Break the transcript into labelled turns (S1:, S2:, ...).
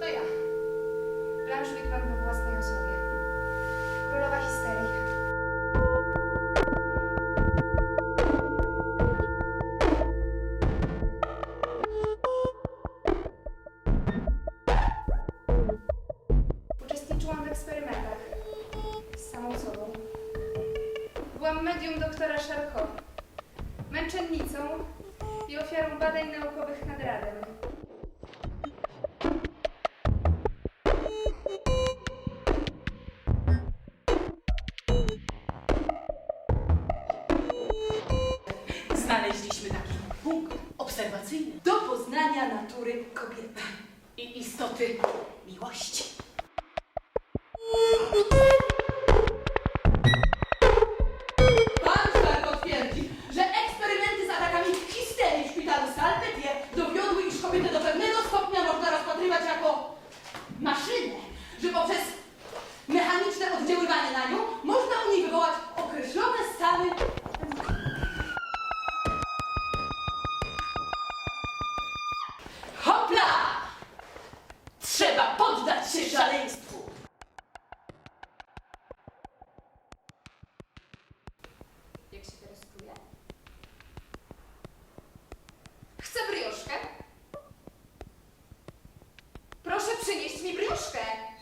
S1: To ja. Blanche Wickman we własnej osobie. Królowa histerii. Uczestniczyłam w eksperymentach z samą sobą. Byłam medium doktora Charcot, męczennicą i ofiarą badań naukowych nad radem.
S2: do poznania
S1: natury kobiety
S2: i istoty miłości. Pan Szarko twierdzi, że eksperymenty z atakami histerii w szpitalu Salpetie dowiodły, iż kobietę do pewnego stopnia można rozpatrywać jako maszynę, że poprzez mechaniczne oddziaływanie na nią Hopla! Trzeba poddać się szaleństwu!
S1: Jak się teraz czuję? Chcę brioszkę. Proszę przynieść mi brioszkę.